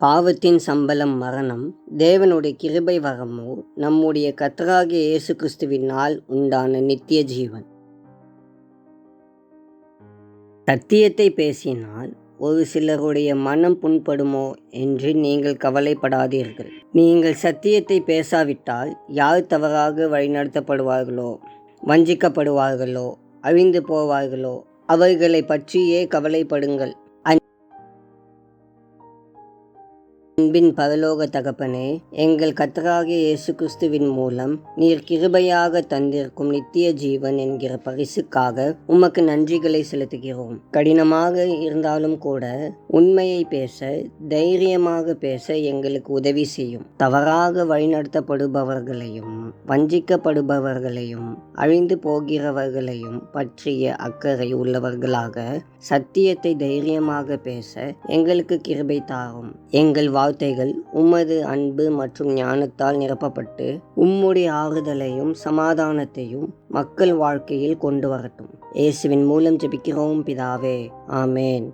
பாவத்தின் சம்பளம் மரணம் தேவனுடைய கிருபை வரமோ நம்முடைய கத்தராகிய இயேசு கிறிஸ்துவினால் உண்டான நித்திய ஜீவன். சத்தியத்தை பேசினால் ஒரு சிலருடைய மனம் புண்படுமோ என்று நீங்கள் கவலைப்படாதீர்கள். நீங்கள் சத்தியத்தை பேசாவிட்டால் யார் தவறாக வழிநடத்தப்படுவார்களோ வஞ்சிக்கப்படுவார்களோ அழிந்து போவார்களோ அவர்களை பற்றியே கவலைப்படுங்கள். அன்பின் பரலோக தகப்பனே எங்கள் கத்தராகிய இயேசு கிறிஸ்துவின் மூலம் நீர் கிருபையாக தந்திருக்கும் நித்திய ஜீவன் என்கிற பரிசுக்காக உமக்கு நன்றிகளை செலுத்துகிறோம். கடினமாக இருந்தாலும் கூட உண்மையை பேச தைரியமாக பேச எங்களுக்கு உதவி செய்யும். தவறாக வழிநடத்தப்படுபவர்களையும் வஞ்சிக்கப்படுபவர்களையும் அழிந்து போகிறவர்களையும் பற்றிய அக்கறை உள்ளவர்களாக சத்தியத்தை தைரியமாக பேச எங்களுக்கு கிருபை தாரும். எங்கள் வார்த்தைகள் உமது அன்பு மற்றும் ஞானத்தால் நிரப்பப்பட்டு உம்முடைய ஆறுதலையும் சமாதானத்தையும் மக்கள் வாழ்க்கையில் கொண்டு வரட்டும். இயேசுவின் மூலம் ஜெபிக்கிறோம் பிதாவே. ஆமேன்.